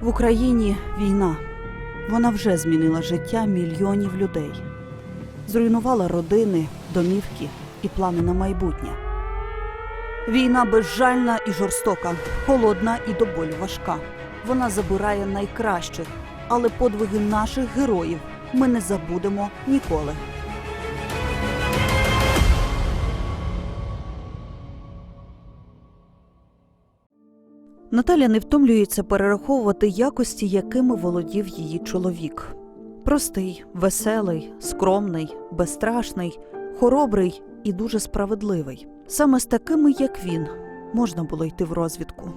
В Україні війна. Вона вже змінила життя мільйонів людей, зруйнувала родини, домівки і плани на майбутнє. Війна безжальна і жорстока, холодна і до болю важка. Вона забирає найкращих, але подвиги наших героїв ми не забудемо ніколи. Наталя не втомлюється перераховувати якості, якими володів її чоловік. Простий, веселий, скромний, безстрашний, хоробрий і дуже справедливий. Саме з такими, як він, можна було йти в розвідку.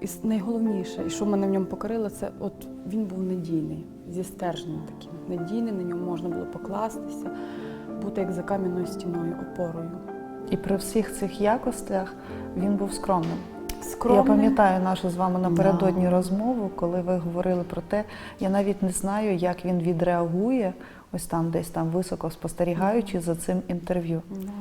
І найголовніше, і що мене в ньому покорило, це от він був надійний, зі стержнем таким. Надійний, на ньому можна було покластися, бути як за кам'яною стіною, опорою. І при всіх цих якостях він був скромним. Скромний. Я пам'ятаю нашу з вами напередодні Да. розмову, коли ви говорили про те, я навіть не знаю, як він відреагує, ось там, десь там високо спостерігаючи за цим інтерв'ю. Да.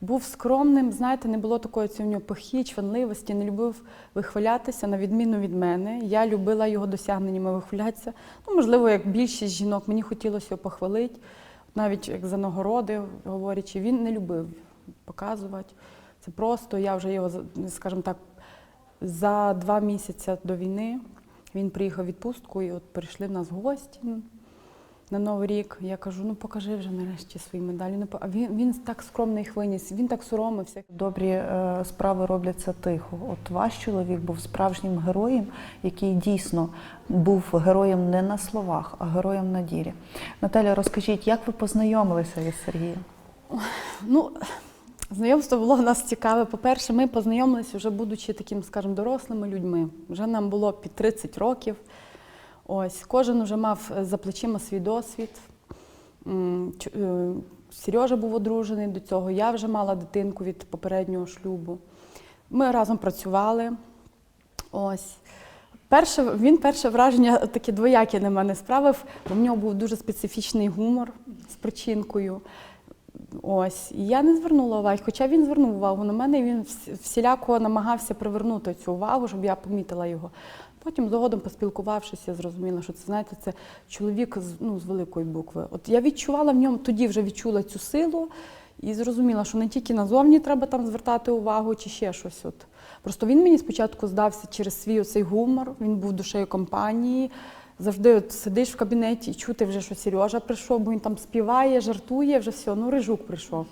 Був скромним, знаєте, не було такої в нього пихі, чванливості, не любив вихвалятися, на відміну від мене. Я любила його досягненнями вихвалятися. Ну, можливо, як більшість жінок, мені хотілося його похвалити, навіть як за нагороди говорячи, він не любив показувати. Це просто я вже його, скажімо так, за два місяці до війни він приїхав в відпустку і от прийшли в нас гості на Новий рік. Я кажу, ну покажи вже нарешті свої медалі. Ну, А він, він так скромно їх виніс, він так соромився. Добрі е, справи робляться тихо. От ваш чоловік був справжнім героєм, який дійсно був героєм не на словах, а героєм на ділі. Наталя, розкажіть, як ви познайомилися із Сергієм? Ну, знайомство було в нас цікаве. По-перше, ми познайомилися вже будучи таким, скажімо, дорослими людьми. Вже нам було під 30 років. Ось, кожен вже мав е, за плечима свій досвід. Е, Сережа був одружений до цього, я вже мала дитинку від попереднього шлюбу. Ми разом працювали. Ось. Перше, він перше враження таке двояке на мене справив, бо в нього був дуже специфічний гумор з причинкою. Ось. І я не звернула уваги, хоча він звернув увагу на мене, і він всіляко намагався привернути цю увагу, щоб я помітила його. Потім згодом, поспілкувавшись, я зрозуміла, що це знаєте, це чоловік з, ну, з великої букви. От я відчувала в ньому, тоді вже відчула цю силу і зрозуміла, що не тільки назовні треба там звертати увагу чи ще щось. От. Просто він мені спочатку здався через свій оцей гумор, він був душею компанії. Завжди от сидиш в кабінеті і чути вже, що Сережа прийшов, бо він там співає, жартує, вже все, ну рижук прийшов.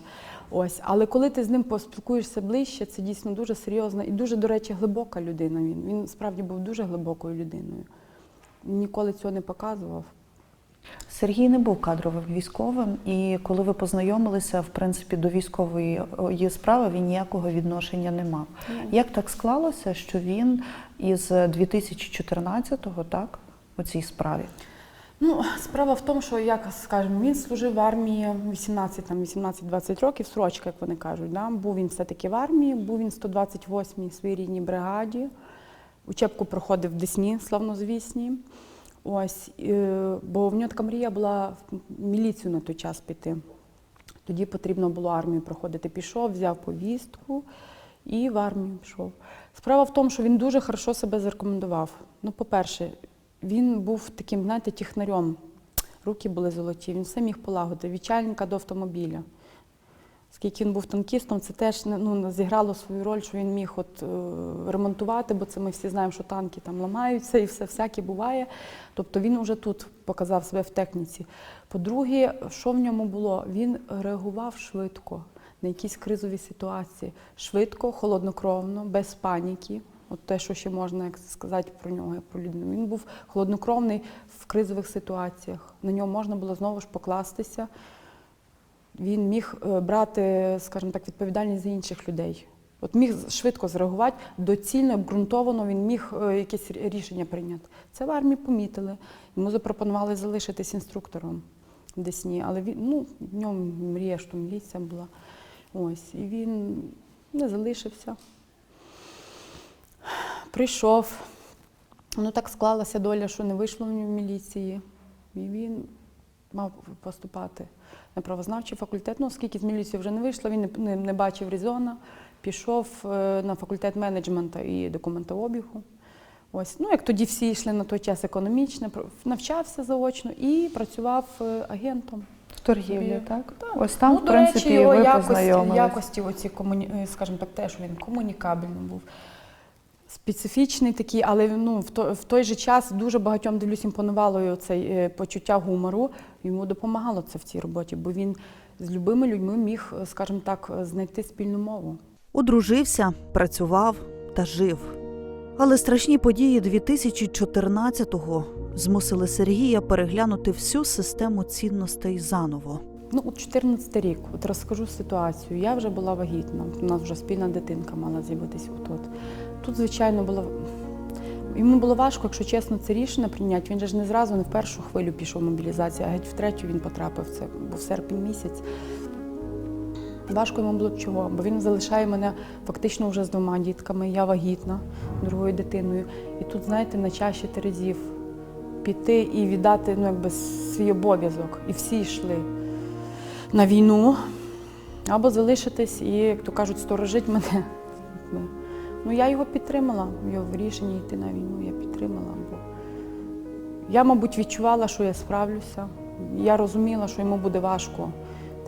Ось, але коли ти з ним поспілкуєшся ближче, це дійсно дуже серйозна і дуже, до речі, глибока людина. Він він справді був дуже глибокою людиною. Ніколи цього не показував. Сергій не був кадровим військовим, і коли ви познайомилися, в принципі, до військової справи він ніякого відношення не мав. Як так склалося, що він із 2014-го, так, у цій справі? Ну, справа в тому, що як скажемо, він служив в армії 18 там 18-20 років, срочка, як вони кажуть. Да? Був він все-таки в армії, був він в 128-й своїй рідній бригаді. Учебку проходив в Десні, славнозвісній. Ось, бо в нього така мрія була в міліцію на той час піти. Тоді потрібно було армію проходити. Пішов, взяв повістку і в армію пішов. Справа в тому, що він дуже хорошо себе зарекомендував. Ну, по-перше, він був таким, знаєте, технарем. Руки були золоті, він все міг полагодити, від чайника до автомобіля. Оскільки він був танкістом, це теж ну, зіграло свою роль, що він міг от, е, ремонтувати, бо це ми всі знаємо, що танки там ламаються і все всяке буває. Тобто він вже тут показав себе в техніці. По-друге, що в ньому було? Він реагував швидко на якісь кризові ситуації. Швидко, холоднокровно, без паніки. От те, що ще можна як сказати про нього, про людину. Він був холоднокровний в кризових ситуаціях. На нього можна було знову ж покластися він міг е, брати, скажімо так, відповідальність за інших людей. От міг швидко зреагувати, доцільно, обґрунтовано він міг е, якесь рішення прийняти. Це в армії помітили. Йому запропонували залишитись інструктором в Десні, але він, ну, в ньому мрія, що міліція була. Ось, і він не залишився. Прийшов. Ну так склалася доля, що не вийшло в нього в міліції. І він мав поступати на правознавчий факультет. Ну, оскільки з міліції вже не вийшло, він не, не, бачив резона, пішов е, на факультет менеджменту і документообігу. Ось, ну як тоді всі йшли на той час економічне, про- навчався заочно і працював е, агентом. В торгівлі, так? Так. Ось там, ну, в до речі, його ви якості, якості оці комуні... е, скажімо так, теж він комунікабельний був. Специфічний такий, але ну, в, той, в той же час дуже багатьом дивлюсь, імпонувало це е, почуття гумору. Йому допомагало це в цій роботі, бо він з любими людьми міг, е, скажімо так, е, знайти спільну мову. Одружився, працював та жив. Але страшні події 2014-го змусили Сергія переглянути всю систему цінностей заново. Ну, от 14 рік, от розкажу ситуацію. Я вже була вагітна, у нас вже спільна дитинка мала з'явитися от Тут, звичайно, було. Йому було важко, якщо чесно, це рішення прийняти. Він же ж не зразу, не в першу хвилю пішов в мобілізацію, а геть в третю він потрапив. Це був серпень місяць. Важко йому було чого, бо він залишає мене фактично вже з двома дітками. Я вагітна другою дитиною. І тут, знаєте, на чаші терезів піти і віддати ну, якби, свій обов'язок. І всі йшли на війну, або залишитись і, як то кажуть, сторожить мене. Ну, я його підтримала, його в рішенні йти на війну я підтримала. Бо я, мабуть, відчувала, що я справлюся. Я розуміла, що йому буде важко.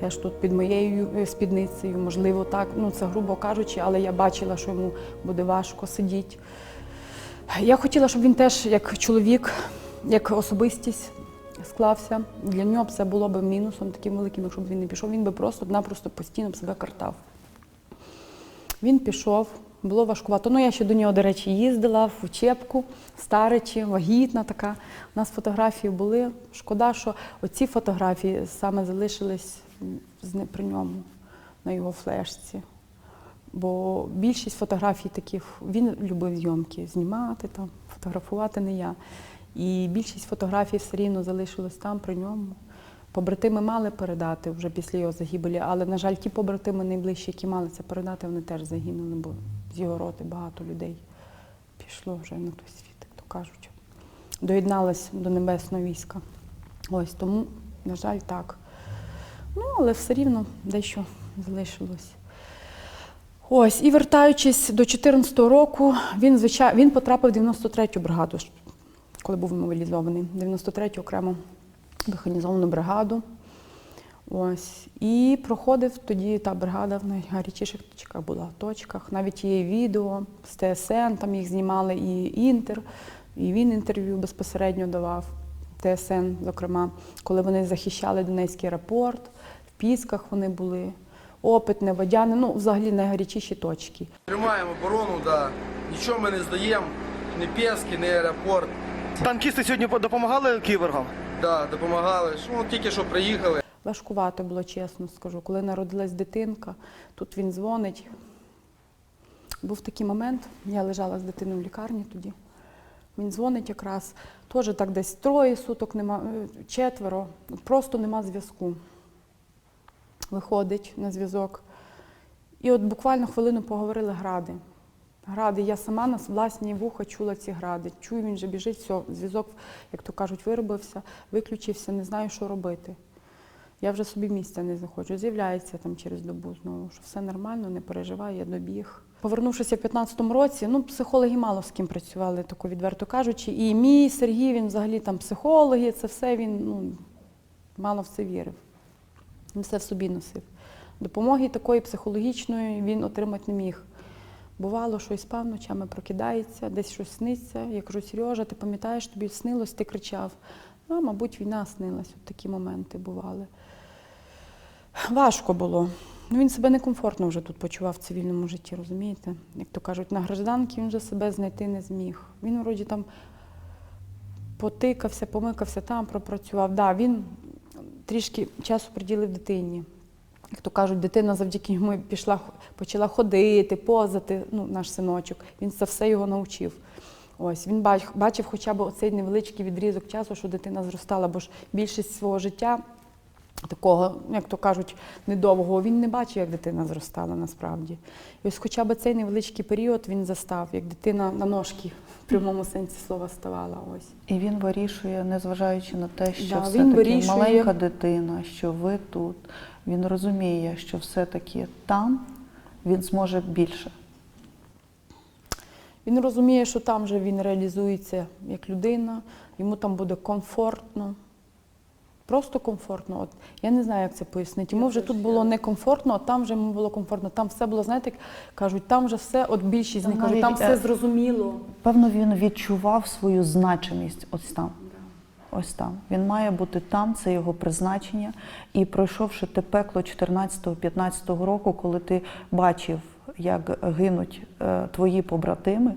Теж тут під моєю е, спідницею, можливо, так, ну це грубо кажучи, але я бачила, що йому буде важко сидіти. Я хотіла, щоб він теж, як чоловік, як особистість, склався. Для нього б це було б мінусом таким великим, якщо б він не пішов. Він би просто-напросто постійно б себе картав. Він пішов, було важкувато. Ну, я ще до нього, до речі, їздила в учебку, старичі, вагітна така. У нас фотографії були. Шкода, що оці фотографії саме залишились при ньому, на його флешці. Бо більшість фотографій таких він любив зйомки, знімати там, фотографувати не я. І більшість фотографій все рівно залишилось там при ньому. Побратими мали передати вже після його загибелі, але, на жаль, ті побратими найближчі, які мали це передати, вони теж загинули, бо з його роти багато людей пішло вже на той світ, як то кажуть. Доєдналось до небесного війська. Ось тому, на жаль, так. Ну, але все рівно дещо залишилось. Ось, і вертаючись до 14-го року, він, звичайно, він потрапив в 93-ю бригаду, коли був мобілізований. 93-ю окремо механізовану бригаду. Ось. І проходив тоді та бригада в найгарячіших точках була в точках. Навіть є відео з ТСН, там їх знімали і Інтер, і він інтерв'ю безпосередньо давав. ТСН, зокрема, коли вони захищали Донецький аеропорт, в Пісках вони були, Опитне, Водяне, ну взагалі найгарячіші точки. Тримаємо оборону, да. Нічого ми не здаємо, ні Пєски, ні аеропорт. Танкісти сьогодні допомагали кіборгам? Да, допомагали. Ну, тільки що приїхали. Важкувато було, чесно скажу. Коли народилась дитинка, тут він дзвонить. Був такий момент, я лежала з дитиною в лікарні тоді. Він дзвонить якраз, теж так десь троє суток нема, е, четверо, просто нема зв'язку. Виходить на зв'язок. І от буквально хвилину поговорили гради. Гради, я сама на власні вуха чула ці гради. Чую, він вже біжить, все, зв'язок, як то кажуть, виробився, виключився, не знаю, що робити. Я вже собі місця не знаходжу. З'являється там через добу знову, що все нормально, не переживай, я добіг. Повернувшися в 15-му році, ну, психологи мало з ким працювали, тако відверто кажучи. І мій Сергій, він взагалі там психологи, це все він ну, мало в це вірив. Він все в собі носив. Допомоги такої психологічної він отримати не міг. Бувало, що і спав ночами прокидається, десь щось сниться. Я кажу, Сережа, ти пам'ятаєш, тобі снилось, ти кричав. Ну, мабуть, війна снилась, от такі моменти бували. Важко було. Ну, він себе некомфортно вже тут почував в цивільному житті, розумієте? Як то кажуть, на гражданки він вже себе знайти не зміг. Він вроді там потикався, помикався там, пропрацював. Да, він трішки часу приділив дитині. Як то кажуть, дитина завдяки йому пішла, почала ходити, позати, ну, наш синочок. Він це все його навчив. Ось він бач- бачив хоча б оцей невеличкий відрізок часу, що дитина зростала, бо ж більшість свого життя такого, як то кажуть, недовгого, він не бачив, як дитина зростала насправді. І ось хоча б цей невеличкий період він застав, як дитина на ножки в прямому сенсі слова ставала. Ось. І він вирішує, незважаючи на те, що Да, він все-таки вирішує. маленька дитина, що ви тут. Він розуміє, що все-таки там він зможе більше. Він розуміє, що там вже він реалізується як людина, йому там буде комфортно. Просто комфортно. От я не знаю, як це пояснити. Йому вже тут було некомфортно, а там вже йому було комфортно. Там все було, знаєте, як кажуть, там вже все, от більшість з них кажуть, там все е, зрозуміло. Певно, він відчував свою значимість ось там. Ось там. Він має бути там, це його призначення. І пройшовши те пекло 14-15 року, коли ти бачив, як гинуть е, твої побратими.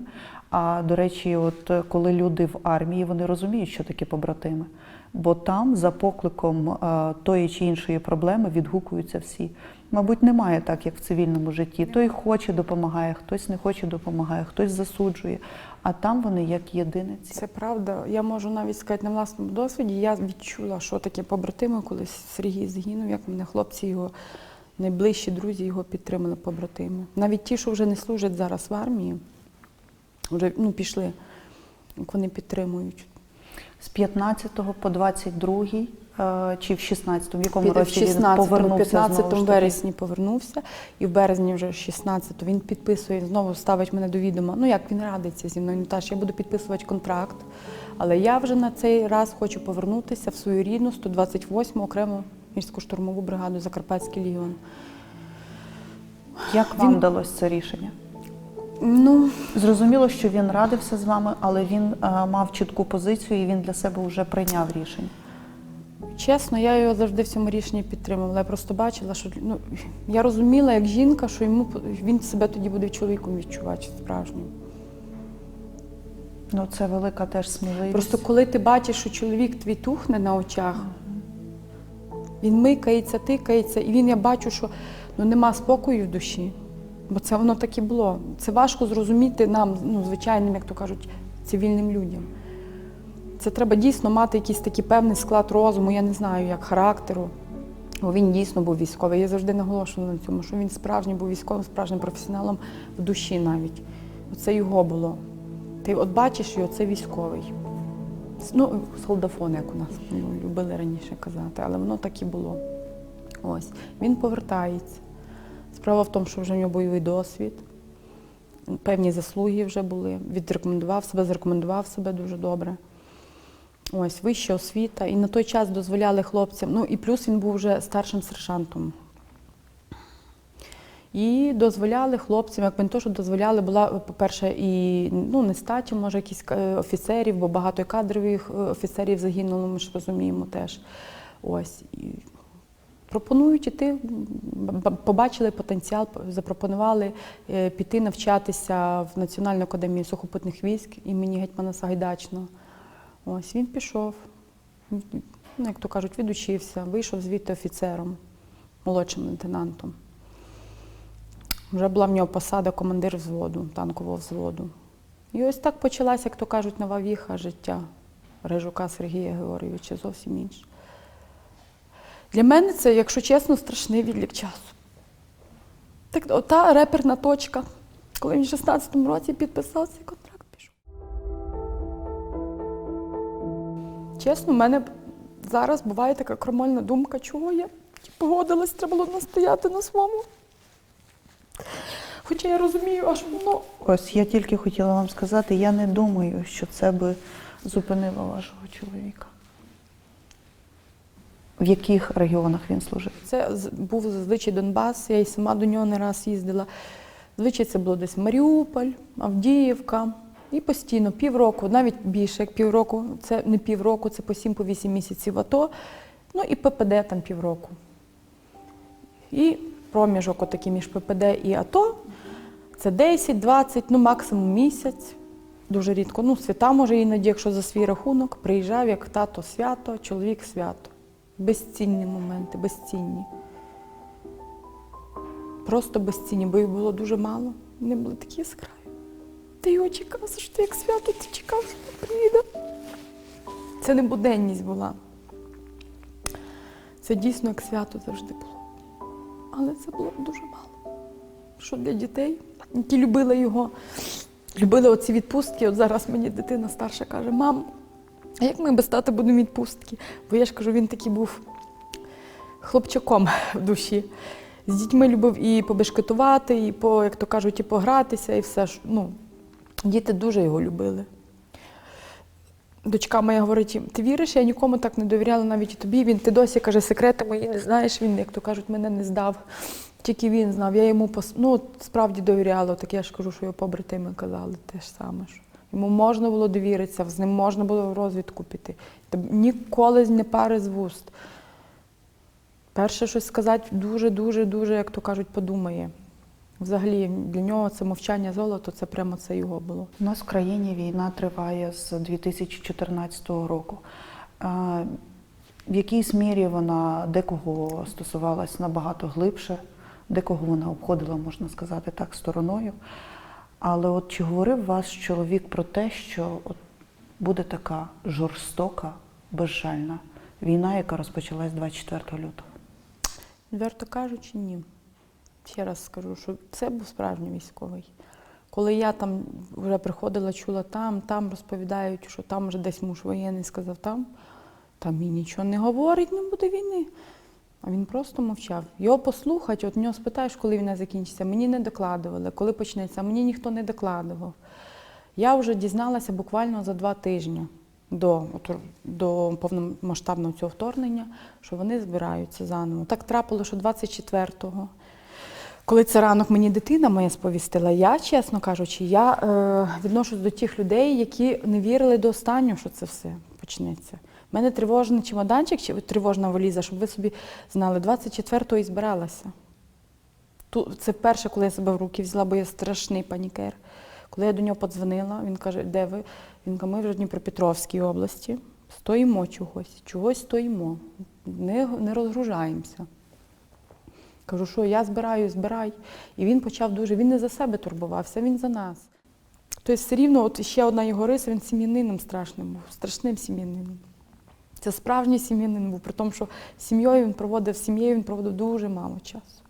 А до речі, от коли люди в армії, вони розуміють, що таке побратими. Бо там за покликом е, тої чи іншої проблеми відгукуються всі. Мабуть, немає так, як в цивільному житті. Той хоче допомагає, хтось не хоче допомагає, хтось засуджує. А там вони як єдиниці. Це правда. Я можу навіть сказати на власному досвіді. Я відчула, що таке побратими, коли Сергій згинув, як мене хлопці його найближчі друзі його підтримали побратими. Навіть ті, що вже не служать зараз в армії, вже ну, пішли, вони підтримують. З 15 по 22 е, чи в 16 в якому Під- в році він 16 повернувся 15 знову вересні повернувся, і в березні вже 16 він підписує, знову ставить мене до відома. Ну як він радиться зі мною, Наташ, я буду підписувати контракт. Але я вже на цей раз хочу повернутися в свою рідну 128 окрему міську штурмову бригаду Закарпатський легіон. Як вам Він- вдалося це рішення? Ну, Зрозуміло, що він радився з вами, але він е, мав чітку позицію і він для себе вже прийняв рішення. Чесно, я його завжди в цьому рішенні підтримувала. Я просто бачила, що ну, я розуміла як жінка, що йому він себе тоді буде чоловіком відчувати справжнім. Ну це велика теж сміливість. Просто коли ти бачиш, що чоловік твій тухне на очах, він микається, тикається, і він я бачу, що ну, нема спокою в душі. Бо це воно так і було. Це важко зрозуміти нам, ну, звичайним, як то кажуть, цивільним людям. Це треба дійсно мати якийсь такий певний склад розуму, я не знаю, як характеру. Бо він дійсно був військовий. Я завжди наголошую на цьому, що він справжній був військовим, справжнім професіоналом в душі навіть. Оце його було. Ти от бачиш його, це військовий. Ну, солдафон, як у нас ну, любили раніше казати, але воно так і було. Ось. Він повертається. Справа в тому, що вже в нього бойовий досвід, певні заслуги вже були. Відрекомендував себе, зарекомендував себе дуже добре. Ось, вища освіта. І на той час дозволяли хлопцям. Ну і плюс він був вже старшим сержантом. І дозволяли хлопцям, як не то, що дозволяли, була, по-перше, і ну, нестача, може, якісь е, офіцерів, бо багато кадрових е, офіцерів загинуло, ми ж розуміємо теж. Ось. Пропонують іти, побачили потенціал, запропонували е, піти навчатися в Національну академію сухопутних військ імені Гетьмана Сагайдачного. Ось він пішов, ну, як то кажуть, відучився, вийшов звідти офіцером, молодшим лейтенантом. Вже була в нього посада командир взводу, танкового взводу. І ось так почалася, як то кажуть, нова віха життя Рижука Сергія Георгійовича, зовсім інше. Для мене це, якщо чесно, страшний відлік часу. Так, ота реперна точка, коли він в 16-му році підписав цей контракт, пішов. Чесно, в мене зараз буває така крамольна думка, чого я погодилась, треба було настояти на своєму. Хоча я розумію, аж воно Ось я тільки хотіла вам сказати, я не думаю, що це би зупинило вашого чоловіка. В яких регіонах він служив? Це був зазвичай Донбас, я і сама до нього не раз їздила. Зазвичай це було десь Маріуполь, Авдіївка. І постійно, півроку, навіть більше як півроку, це не півроку, це по 7 по 8 місяців АТО, ну і ППД там півроку. І проміжок отакий між ППД і АТО це 10-20, ну максимум місяць. Дуже рідко. Ну, свята може іноді, якщо за свій рахунок, приїжджав як тато свято, чоловік свято. Безцінні моменти, безцінні. Просто безцінні, бо їх було дуже мало. Вони були такі яскраві. Ти його чекав, що ти як свято, ти чекав, що він приїде. Це не буденність була. Це дійсно як свято завжди було. Але це було дуже мало. Що для дітей, які любили його, любили оці відпустки. От зараз мені дитина старша каже, мам, а як ми без тата будемо відпустки? Бо я ж кажу, він такий був хлопчаком в душі. З дітьми любив і побешкетувати, і по, як то кажуть, і погратися, і все ж. Ну, Діти дуже його любили. Дочка моя говорить, ти віриш, я нікому так не довіряла, навіть і тобі. Він ти досі каже, секрети мої не знаєш. Він, як то кажуть, мене не здав. Тільки він знав. Я йому ну, справді довіряла. Так я ж кажу, що його побратими казали те ж саме. Що йому можна було довіритися, з ним можна було в розвідку піти. Ніколи не пари з вуст. Перше щось сказати дуже, дуже, як то кажуть, подумає. Взагалі, для нього це мовчання золото, це прямо це його було. У нас в країні війна триває з 2014 року. В якійсь мірі вона декого стосувалась набагато глибше, декого вона обходила, можна сказати так, стороною. Але от чи говорив ваш чоловік про те, що от буде така жорстока, безжальна війна, яка розпочалась 24 лютого? Відверто кажучи, ні. Ще раз скажу, що це був справжній військовий. Коли я там вже приходила, чула там, там розповідають, що там вже десь муж воєнний сказав там, там він нічого не говорить, не буде війни. А він просто мовчав. Його послухати, от нього спитаєш, коли війна закінчиться. Мені не докладували, коли почнеться, мені ніхто не докладував. Я вже дізналася буквально за два тижні до, до повномасштабного цього вторгнення, що вони збираються заново. Так трапило, що 24-го, коли це ранок мені дитина моя сповістила, я, чесно кажучи, я е, відношусь до тих людей, які не вірили до останнього, що це все почнеться. У мене тривожний чемоданчик, чи тривожна валіза, щоб ви собі знали, 24-го і збиралася. Це вперше, коли я себе в руки взяла, бо я страшний панікер. Коли я до нього подзвонила, він каже, де ви? Він каже, ми в Дніпропетровській області. Стоїмо чогось, чогось стоїмо, не, не розгружаємося. Кажу, що я збираю, збирай. І він почав дуже, він не за себе турбувався, він за нас. Тобто все рівно, от ще одна його риса, він сім'янином страшним був, страшним сім'янином. Це справжній сім'янин був, при тому, що сім'єю він проводив, сім'єю він проводив дуже мало часу.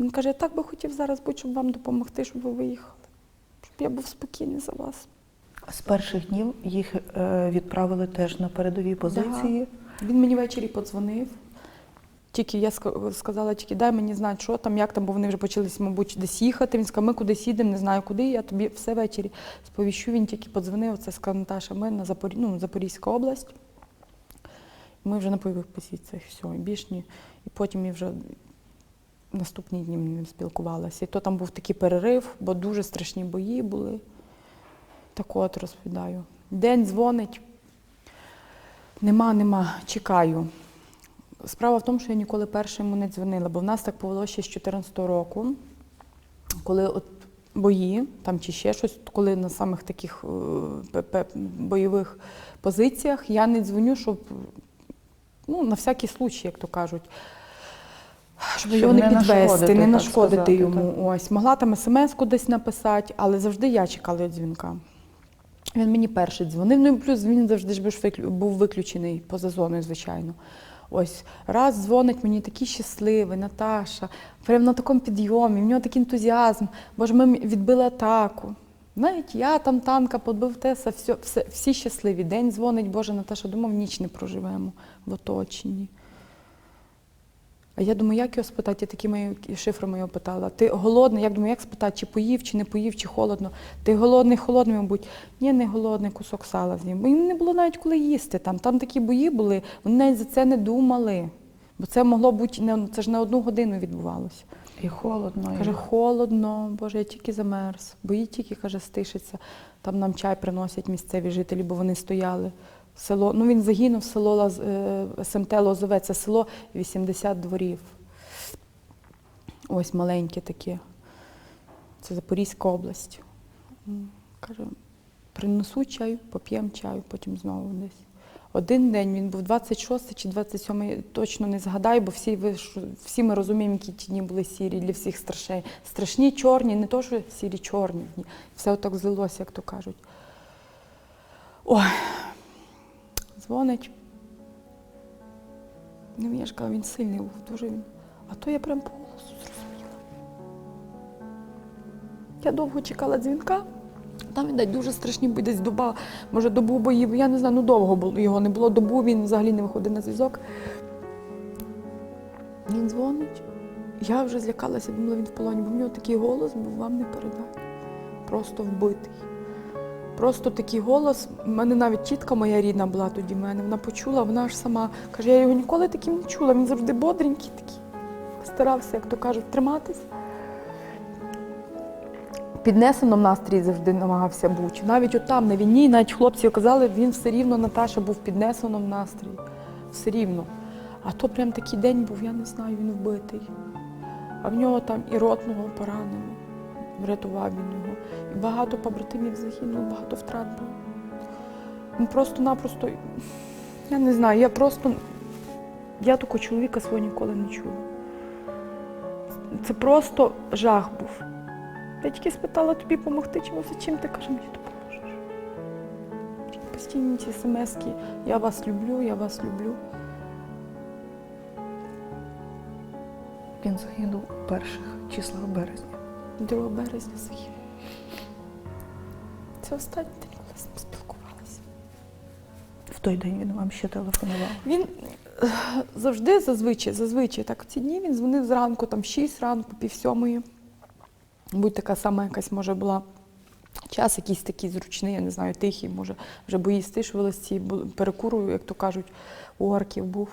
Він каже, я так би хотів зараз бути, щоб вам допомогти, щоб ви виїхали. Щоб я був спокійний за вас. З перших днів їх е, відправили теж на передові позиції. Він мені ввечері подзвонив. Тільки я сказала, тільки дай мені знати, що там, як там, бо вони вже почали, мабуть, десь їхати. Він сказав, ми кудись їдемо, не знаю куди. Я тобі все ввечері сповіщу. Він тільки подзвонив. Це сказав Наташа, ми на Запорі... ну, Запорізька область. Ми вже на бойових позиціях, все, більш ні. І потім я вже наступні дні не спілкувалася. І то там був такий перерив, бо дуже страшні бої були. Так от розповідаю. День дзвонить. Нема, нема, чекаю. Справа в тому, що я ніколи перше йому не дзвонила, бо в нас так повело ще з 2014 року, коли от бої, там чи ще щось, коли на самих таких е, бойових позиціях я не дзвоню, щоб ну, на всякий случай, як то кажуть. Щоб, Щоб його не підвести, нашкодити, не нашкодити сказати, йому. Ось могла там смс-ку десь написати, але завжди я чекала дзвінка. Він мені перший дзвонив, ну і плюс він завжди ж був був виключений поза зоною, звичайно. Ось раз дзвонить мені такий щасливий, Наташа, прямо на такому підйомі, в нього такий ентузіазм, бо ж ми відбили атаку. Навіть я там танка подбив теса, все, все, всі щасливі. День дзвонить, Боже, Наташа, думав, ніч не проживемо в оточенні. А я думаю, як його спитати, я такі мої шифрами його питала. Ти голодний? Як думаю, як спитати, чи поїв, чи не поїв, чи холодно. Ти голодний, холодний, мабуть. Ні, не голодний, кусок сала з'їм. Бо їм не було навіть коли їсти. Там, там такі бої були, вони навіть за це не думали. Бо це могло бути не це ж не одну годину відбувалося. І холодно. і- Каже, холодно, Боже, я тільки замерз. Бої тільки, каже, стишиться. Там нам чай приносять місцеві жителі, бо вони стояли. Село, ну він загинув, село е, СМТ Лозове, це село 80 дворів. Ось маленьке таке. Це Запорізька область. Каже, принесу чаю, поп'ємо чаю, потім знову десь. Один день він був 26 чи 27, точно не згадаю, бо всі, ви, всі ми розуміємо, які ті дні були сірі для всіх страшні. Страшні, чорні, не то, що сірі, чорні. Все отак злилося, як то кажуть. Ой, дзвонить. Ну, я ж кажу, він сильний був, дуже він. А то я прям по голосу зрозуміла. Я довго чекала дзвінка. Там, видать, дуже страшні бої, десь доба, може, добу боїв. Я не знаю, ну довго його не було добу, він взагалі не виходив на зв'язок. Він дзвонить. Я вже злякалася, думала, він в полоні, бо в нього такий голос був, вам не передати. просто вбитий. Просто такий голос. У мене навіть тітка моя рідна була тоді в мене. Вона почула, вона ж сама каже, я його ніколи таким не чула. Він завжди бодренький такий. Старався, як то кажуть, триматись. Піднесено в настрій завжди намагався бути. Навіть от там на війні, навіть хлопці казали, він все рівно Наташа був піднесено в настрій. Все рівно. А то прям такий день був, я не знаю, він вбитий. А в нього там і ротного поранено. Врятував він його. І багато побратимів загинуло, багато втрат було. Він просто-напросто, я не знаю, я просто. Я такого чоловіка свого ніколи не чула. Це просто жах був. Я тільки спитала тобі допомогти чимось, а чим ти каже, мені допоможеш. Постійні ці смски, я вас люблю, я вас люблю. Він загинув у перших числах березня. 2 березня загинув. Це останній день, коли з ним спілкувалася. В той день він вам ще телефонував. Він е, завжди зазвичай, зазвичай так в ці дні він дзвонив зранку, там 6 ранку, пів сьомої. Будь така сама якась може була. Час якийсь такий зручний, я не знаю, тихий, може, вже бої стишувалися, перекуру, як то кажуть, у орків був.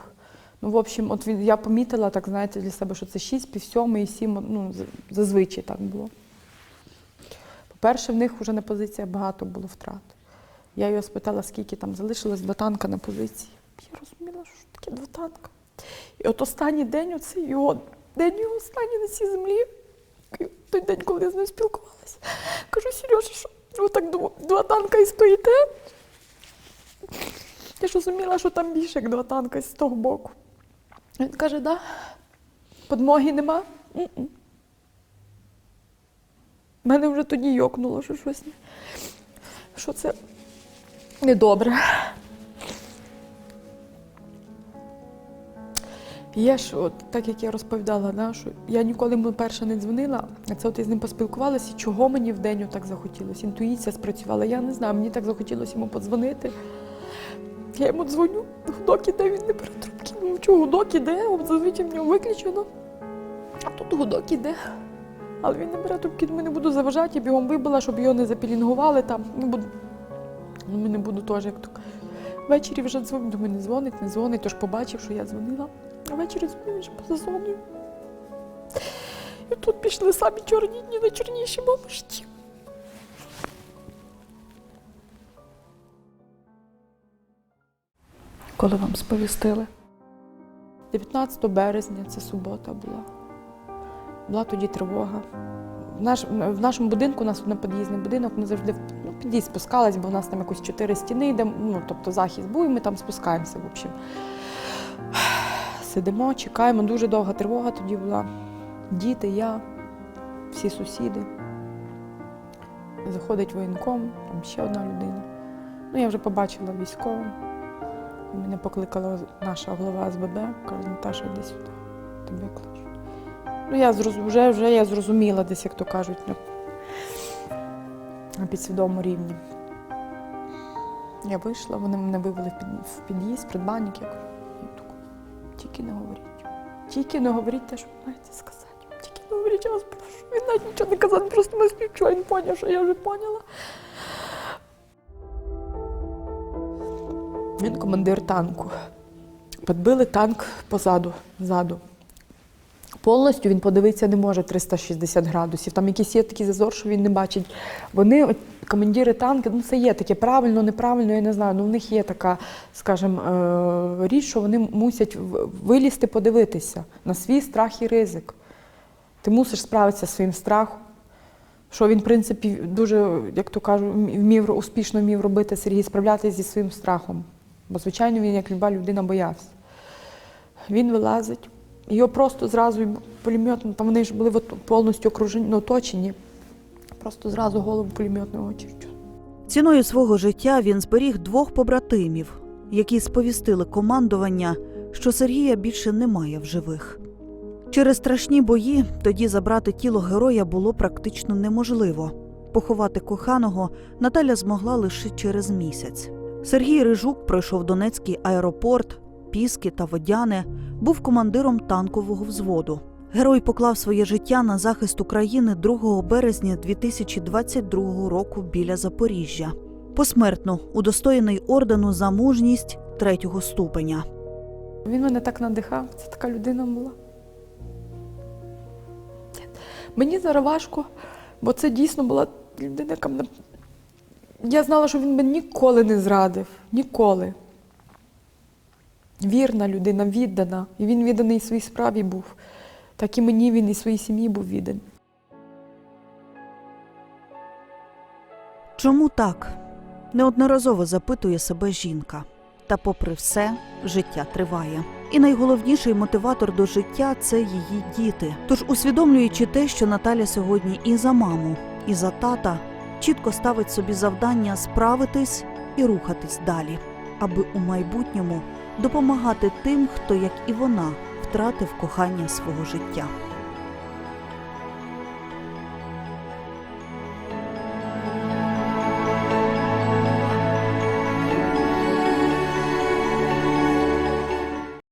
Ну, в общем, от я помітила, так знаєте, для себе, що це 6, пів сьомої, 7, ну, зазвичай так було. По-перше, в них вже на позиціях багато було втрат. Я його спитала, скільки там залишилось два танка на позиції. Я розуміла, що таке два танка. І от останній день, оцей його день його останній на цій землі, той день, коли я з ним спілкувалася, кажу, Сережа, що ви так два танка і стоїте? Я ж розуміла, що там більше, як два танка з того боку. Він каже, да, подмоги нема. М-м. Мене вже тоді йокнуло, що щось. Що це недобре. Є ж, от, так як я розповідала, да, що я ніколи йому перша не дзвонила, а це от я з ним поспілкувалася, чого мені в день так захотілося. Інтуїція спрацювала. Я не знаю, мені так захотілося йому подзвонити. Я йому дзвоню, гудок іде, він не. Ну, чого гудок іде, зазвичай в нього виключено. А тут гудок іде. Але він не бере трубки, думаю, не буду заважати, я бігом вибила, щоб його не запілінгували там. Не буду. Ну, не буду теж, як то. Ввечері вже дзвоню, думаю, не дзвонить, не дзвонить, тож побачив, що я дзвонила. А ввечері дзвоню вже поза зоною. І тут пішли самі чорні дні на чорніші в. Коли вам сповістили? 19 березня, це субота була. Була тоді тривога. В, наш, в нашому будинку, у нас на під'їзний будинок, ми завжди ну, під'їзд спускались, бо у нас там якось чотири стіни йде, ну, тобто захист був, і ми там спускаємося. В общем. Сидимо, чекаємо. Дуже довга тривога тоді була. Діти, я, всі сусіди. Заходить воєнком, там ще одна людина. Ну, я вже побачила військовим. Мене покликала наша голова СББ, каже, Наташа, йди сюди, тебе кличуть. Ну, я зроз... вже, вже я зрозуміла десь, як то кажуть, на, підсвідомому рівні. Я вийшла, вони мене вивели в, під'їзд, придбанник. Я кажу, тільки не говоріть. Тільки не говоріть те, що маєте сказати. Тільки не говоріть, я вас прошу. Він навіть нічого не казав, просто не співчує, він поняв, що я вже поняла. Він командир танку. Підбили танк позаду, ззаду. Повністю він подивитися не може 360 градусів. Там якийсь є такий зазор, що він не бачить. Вони, от, командири танки, ну це є таке правильно, неправильно, я не знаю. Ну в них є така, скажімо, е, річ, що вони мусять вилізти, подивитися на свій страх і ризик. Ти мусиш справитися зі своїм страхом. Що він, в принципі, дуже, як то кажуть, вмів успішно вмів робити Сергій справлятися зі своїм страхом. Бо, звичайно, він, як люба людина, боявся. Він вилазить, його просто зразу і пулеметом, там вони ж були повністю окружені, ну, оточені. Просто зразу голову пулеметною очередю. Ціною свого життя він зберіг двох побратимів, які сповістили командування, що Сергія більше немає в живих. Через страшні бої тоді забрати тіло героя було практично неможливо. Поховати коханого Наталя змогла лише через місяць. Сергій Рижук пройшов Донецький аеропорт, Піски та Водяне, був командиром танкового взводу. Герой поклав своє життя на захист України 2 березня 2022 року біля Запоріжжя. Посмертно удостоєний ордену за мужність третього ступеня. Він мене так надихав, це така людина була. Мені зараз важко, бо це дійсно була людина, яка мене. Я знала, що він мене ніколи не зрадив. Ніколи. Вірна людина, віддана. І він відданий своїй справі був. Так і мені він і своїй сім'ї був відданий. Чому так? Неодноразово запитує себе жінка. Та, попри все, життя триває. І найголовніший мотиватор до життя це її діти. Тож, усвідомлюючи те, що Наталя сьогодні і за маму, і за тата, чітко ставить собі завдання справитись і рухатись далі, аби у майбутньому допомагати тим, хто, як і вона, втратив кохання свого життя.